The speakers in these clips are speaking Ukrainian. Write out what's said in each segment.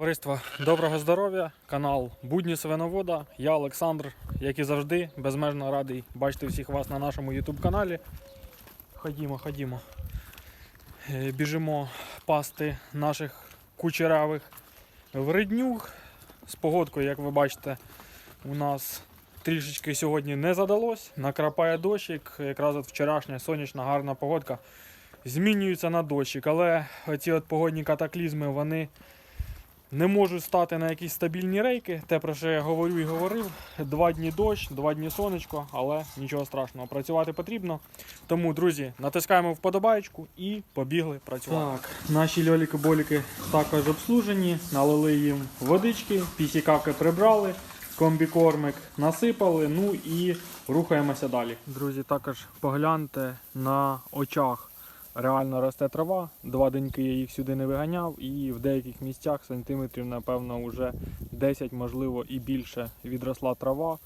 Товариство, доброго здоров'я, канал Будні Свиновода. Я Олександр, як і завжди, безмежно радий бачити всіх вас на нашому YouTube каналі. Ходімо, ходімо. Е, Біжимо пасти наших кучерявих вреднюг. З погодкою, як ви бачите, у нас трішечки сьогодні не задалось. Накрапає дощик. Якраз от вчорашня сонячна гарна погодка змінюється на дощик. Але оці от погодні катаклізми, вони не можуть стати на якісь стабільні рейки. Те, про що я говорю і говорив. Два дні дощ, два дні сонечко, але нічого страшного. Працювати потрібно. Тому, друзі, натискаємо вподобайку і побігли працювати. Так, наші льоліки-боліки також обслужені, налили їм водички, пісікавки прибрали, комбікормик насипали, ну і рухаємося далі. Друзі, також погляньте на очах реально росте трава. Два деньки я їх сюди не виганяв, і в деяких місцях сантиметрів, напевно, вже 10, можливо, і більше відросла трава.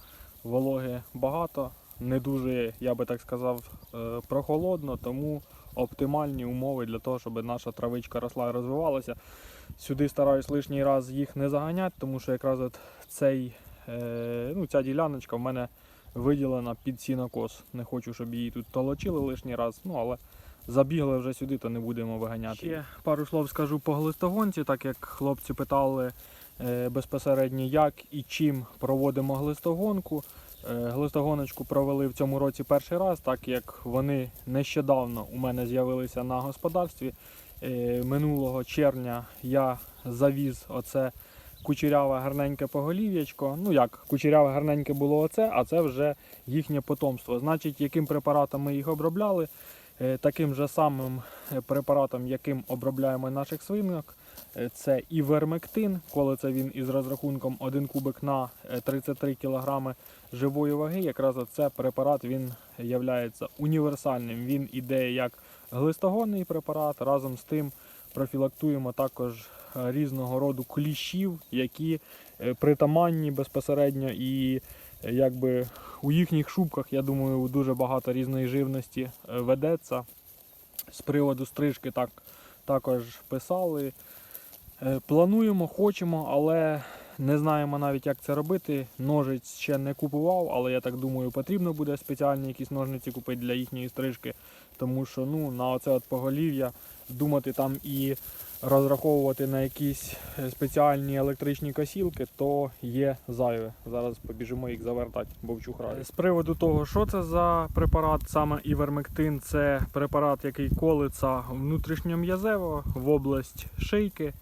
Вологи багато, не дуже, я би так сказав, е, прохолодно, тому оптимальні умови для того, щоб наша травичка росла і розвивалася. Сюди стараюсь лишній раз їх не заганяти, тому що якраз от цей, е, ну, ця діляночка в мене виділена під сінокос. Не хочу, щоб її тут толочили лишній раз, ну але забігли вже сюди, то не будемо виганяти. Ще пару слов скажу по глистогонці, так як хлопці питали е, безпосередньо, як і чим проводимо глистогонку. Е, Глистогоночку провели в цьому році перший раз, так як вони нещодавно у мене з'явилися на господарстві. Е, Минулого червня я завіз оце кучеряве гарненьке поголів'ячко. Ну як, кучеряве гарненьке було оце, а це вже їхнє потомство. Значить, яким препаратом ми їх обробляли? Е, Таким же самим е, препаратом, яким обробляємо наших свинок, е, це івермектин, коли це він із розрахунком 1 кубик на е, 33 кг живої ваги. Якраз це препарат він є універсальним. Він іде як глистогонний препарат. Разом з тим профілактуємо також різного роду кліщів, які притаманні безпосередньо і якби у їхніх шубках, я думаю, дуже багато різної живності е, ведеться. З приводу стрижки так, також писали. Е, Плануємо, хочемо, але не знаємо навіть, як це робити. Ножиць ще не купував, але я так думаю, потрібно буде спеціальні якісь ножниці купити для їхньої стрижки. Тому що ну, на оце от поголів'я думати там і розраховувати на якісь е, спеціальні електричні косілки, то є зайве. Зараз побіжимо їх завертати, бо вчух раді. З приводу того, що це за препарат, саме івермектин, це препарат, який колиться внутрішньом'язево в область шийки.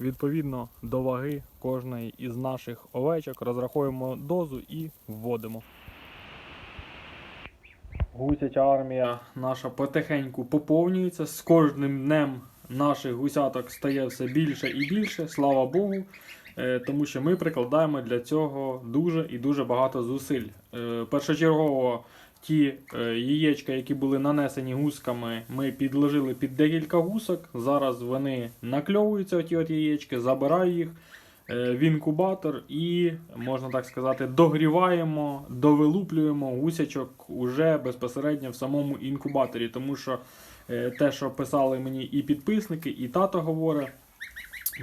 Відповідно до ваги кожної із наших овечок розраховуємо дозу і вводимо. Гусяча армія наша потихеньку поповнюється. З кожним днем наших гусяток стає все більше і більше, слава Богу. Е, Тому що ми прикладаємо для цього дуже і дуже багато зусиль. Е, Першочергово ті е, яєчка, які були нанесені гусками, ми підложили під декілька гусок. Зараз вони накльовуються, ті от яєчки, забираю їх в інкубатор і, можна так сказати, догріваємо, довилуплюємо гусячок уже безпосередньо в самому інкубаторі. Тому що е, те, що писали мені і підписники, і тато говорить,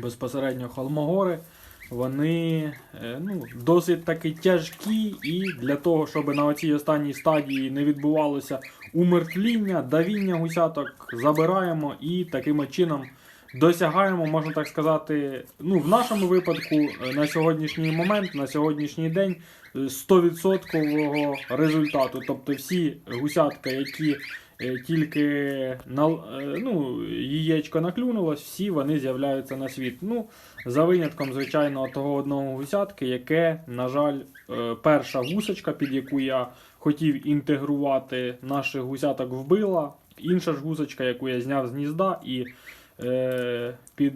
безпосередньо холмогори. Вони е, ну, досить таки тяжкі, і для того, щоб на цій останній стадії не відбувалося умертвління, давіння гусяток, забираємо і таким чином досягаємо, можна так сказати, ну, в нашому випадку е, на сьогоднішній момент, на сьогоднішній день е, 100% результату. Тобто всі гусятка, які е, тільки е, ну, яєчко наклюнулось, всі вони з'являються на світ. Ну, за винятком, звичайно, того одного гусятки, яке, на жаль, е, перша гусочка, під яку я хотів інтегрувати наших гусяток, вбила. Інша ж гусочка, яку я зняв з гнізда і е, під,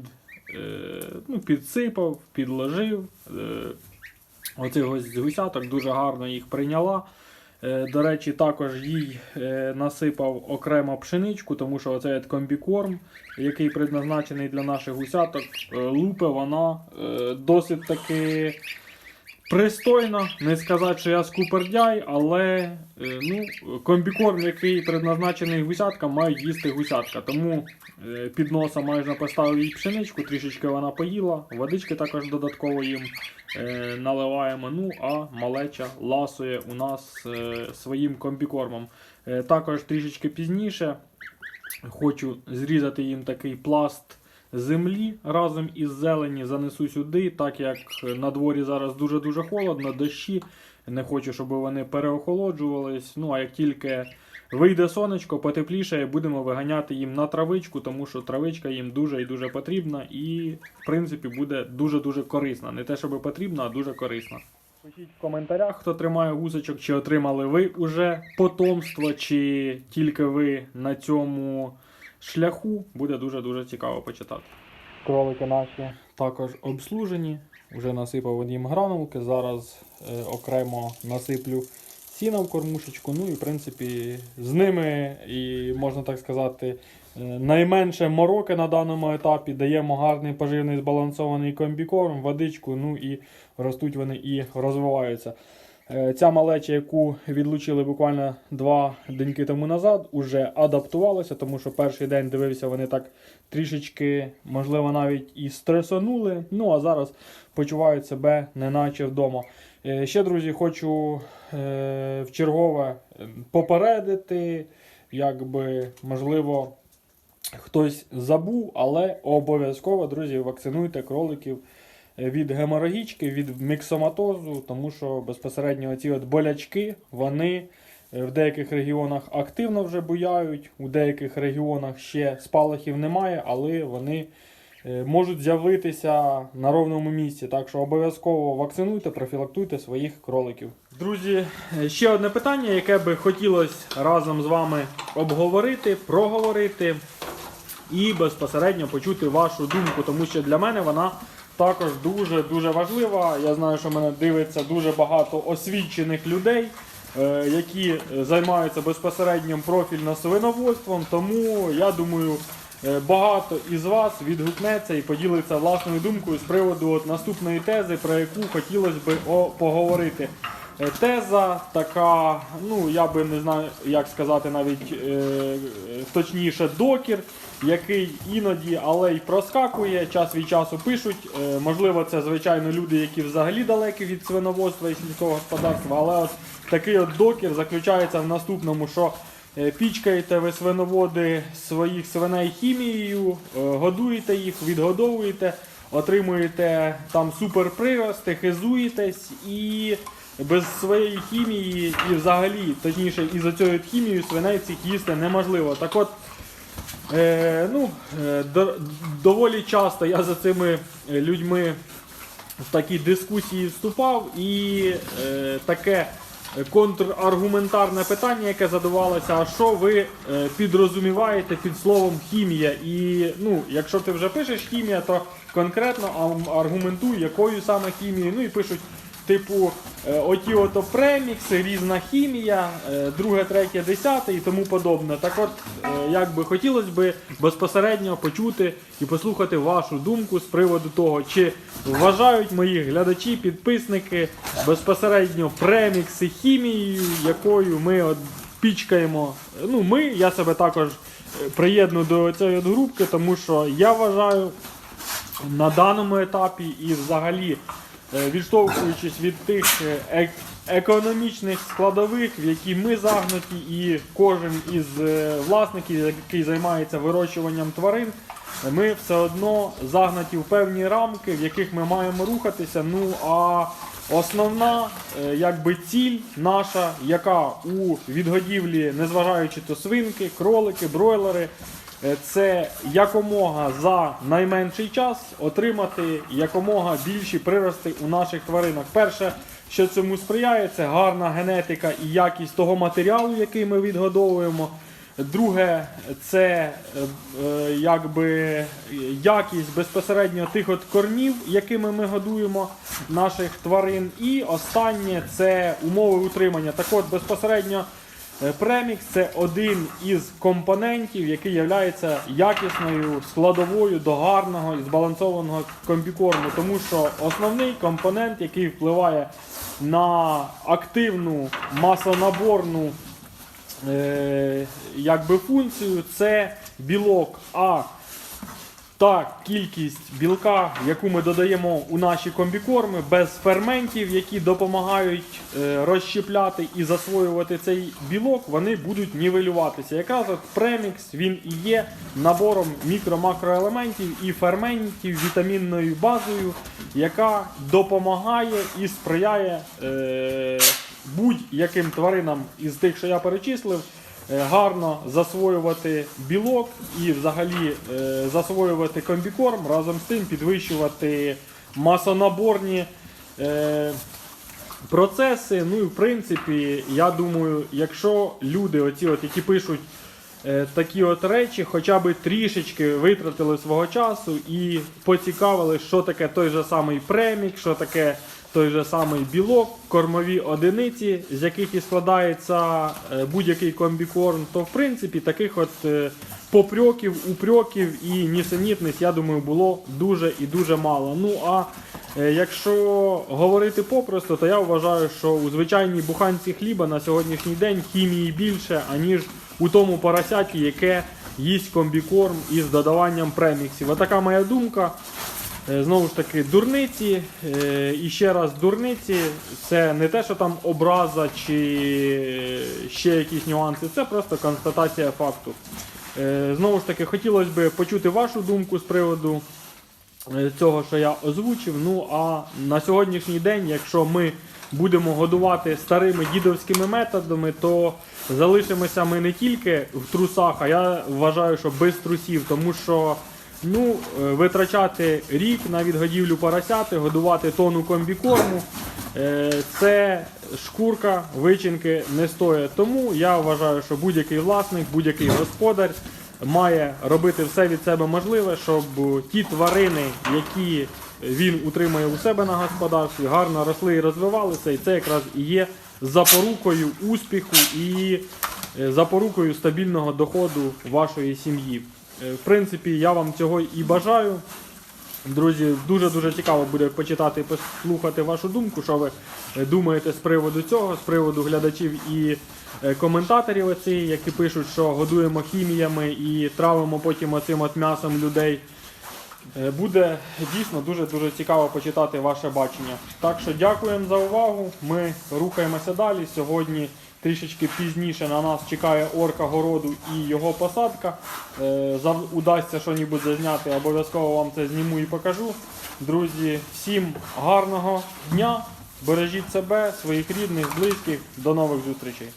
е, ну, підсипав, підложив. Е, оцих ось гусяток дуже гарно їх прийняла. Е, До речі, також їй е, насипав окремо пшеничку, тому що оцей комбікорм, який предназначений для наших гусяток, е, лупи вона е, досить таки пристойно. Не сказати, що я скупердяй, але е, ну, комбікорм, який предназначений гусяткам, мають їсти гусятка. Тому е, під носа майже поставив їй пшеничку, трішечки вона поїла, водички також додатково їм е, наливаємо. Ну, а малеча ласує у нас своїм комбікормом. Також трішечки пізніше хочу зрізати їм такий пласт землі разом із зелені, занесу сюди, так як на дворі зараз дуже-дуже холодно, дощі. Не хочу, щоб вони переохолоджувались. Ну а як тільки вийде сонечко, потепліше, будемо виганяти їм на травичку, тому що травичка їм дуже і дуже потрібна і, в принципі, буде дуже-дуже корисна. Не те, щоб потрібна, а дуже корисна. Пишіть в коментарях, хто тримає гусочок, чи отримали ви уже потомство, чи тільки ви на цьому шляху. Буде дуже-дуже цікаво почитати. Кролики наші також обслужені. Вже насипав їм гранулки. Зараз е, окремо насиплю сіна в кормушечку. Ну і в принципі з ними, і можна так сказати, е, найменше мороки на даному етапі. Даємо гарний поживний збалансований комбікорм, водичку, ну і ростуть вони і розвиваються. Е, Ця малеча, яку відлучили буквально два деньки тому назад, уже адаптувалася, тому що перший день дивився, вони так трішечки, можливо, навіть і стресонули. Ну а зараз почувають себе неначе вдома. Е, Ще, друзі, хочу е, в чергове е, попередити, якби можливо. Хтось забув, але обов'язково, друзі, вакцинуйте кроликів від геморагічки, від міксоматозу, тому що безпосередньо ці от болячки, вони е, в деяких регіонах активно вже буяють, у деяких регіонах ще спалахів немає, але вони е, можуть з'явитися на ровному місці. Так що обов'язково вакцинуйте, профілактуйте своїх кроликів. Друзі, е, ще одне питання, яке би хотілося разом з вами обговорити, проговорити і безпосередньо почути вашу думку, тому що для мене вона також дуже дуже важлива. Я знаю, що мене дивиться дуже багато освічених людей, е, які займаються безпосереднім профільно свиноводством. Тому я думаю, е, багато із вас відгукнеться і поділиться власною думкою з приводу от наступної тези, про яку хотілося би поговорити. Е, Теза така, ну я би не знаю, як сказати навіть е, точніше, докір, який іноді, але й проскакує, час від часу пишуть. Е, можливо, це звичайно люди, які взагалі далекі від свиноводства і сільського господарства, але от такий от докір заключається в наступному, що е, пічкаєте ви свиноводи своїх свиней хімією, е, годуєте їх, відгодовуєте, отримуєте там суперприрости, хизуєтесь і без своєї хімії і взагалі, точніше, із-за цією хімією свиней цих їсти неможливо. Так от, е, ну, е, до, доволі часто я за цими людьми в такі дискусії вступав, і е, таке контраргументарне питання, яке задавалося, а що ви е, підрозуміваєте під словом хімія? І ну, якщо ти вже пишеш хімія, то конкретно аргументуй, якою саме хімією. Ну і пишуть. Типу, е, оті ото премікси, різна хімія, е, друге, третє, десяте і тому подобне. Так от, е, як би хотілося б безпосередньо почути і послухати вашу думку з приводу того, чи вважають мої глядачі, підписники безпосередньо премікси хімією, якою ми от пічкаємо. Ну, ми, я себе також приєдную до цієї групки, тому що я вважаю на даному етапі і взагалі відштовхуючись від тих е, економічних складових, в які ми загнуті, і кожен із е, власників, який займається вирощуванням тварин, е, ми все одно загнаті в певні рамки, в яких ми маємо рухатися. Ну а основна е, якби ціль наша, яка у відгодівлі, незважаючи то свинки, кролики, бройлери. Е, Це якомога за найменший час отримати якомога більші прирости у наших тваринах. Перше, що цьому сприяє, це гарна генетика і якість того матеріалу, який ми відгодовуємо. Друге, це е, е, якби якість безпосередньо тих от кормів, якими ми годуємо наших тварин. І останнє це умови утримання. Так от безпосередньо Премікс це один із компонентів, який є якісною складовою до гарного і збалансованого комбікорму. Тому що основний компонент, який впливає на активну масонаборну е, якби функцію, це білок. А та кількість білка, яку ми додаємо у наші комбікорми, без ферментів, які допомагають е, розщепляти і засвоювати цей білок, вони будуть нівелюватися. Якраз премікс він і є набором мікро-макроелементів і ферментів вітамінною базою, яка допомагає і сприяє е, будь-яким тваринам із тих, що я перечислив. Е, Гарно засвоювати білок і взагалі е, засвоювати комбікорм, разом з тим підвищувати масонаборні е, процеси. Ну і в принципі, я думаю, якщо люди, оці от, які пишуть такі от речі, хоча б трішечки витратили свого часу і поцікавили, що таке той же самий премік, що таке той же самий білок, кормові одиниці, з яких і складається е, будь-який комбікорм, то в принципі таких от е, попрьоків, упрьоків і нісенітниць, я думаю, було дуже і дуже мало. Ну а е, якщо говорити попросту, то я вважаю, що у звичайній буханці хліба на сьогоднішній день хімії більше, аніж у тому поросяті, яке їсть комбікорм із додаванням преміксів. Отака моя думка. Е, Знову ж таки, дурниці. е, І ще раз, дурниці це не те, що там образа чи ще якісь нюанси, це просто констатація факту. Е, Знову ж таки, хотілося б почути вашу думку з приводу е, цього, що я озвучив. Ну а на сьогоднішній день, якщо ми будемо годувати старими дідовськими методами, то залишимося ми не тільки в трусах, а я вважаю, що без трусів, тому що. Ну, е, витрачати рік на відгодівлю поросяти, годувати тонну комбікорму, е, це шкурка вичинки не стоїть. Тому я вважаю, що будь-який власник, будь-який господар має робити все від себе можливе, щоб ті тварини, які він утримує у себе на господарстві, гарно росли і розвивалися. І це якраз і є запорукою успіху і е, запорукою стабільного доходу вашої сім'ї. Е, В принципі, я вам цього і бажаю. Друзі, дуже-дуже цікаво буде почитати і послухати вашу думку, що ви е, думаєте з приводу цього, з приводу глядачів і е, коментаторів, оці, які пишуть, що годуємо хіміями і травимо потім оцим от м'ясом людей. Буде дійсно дуже-дуже цікаво почитати ваше бачення. Так що дякуємо за увагу. Ми рухаємося далі. Сьогодні трішечки пізніше на нас чекає орка городу і його посадка. Е, Удасться щось зазняти, обов'язково вам це зніму і покажу. Друзі, всім гарного дня! Бережіть себе, своїх рідних, близьких. До нових зустрічей.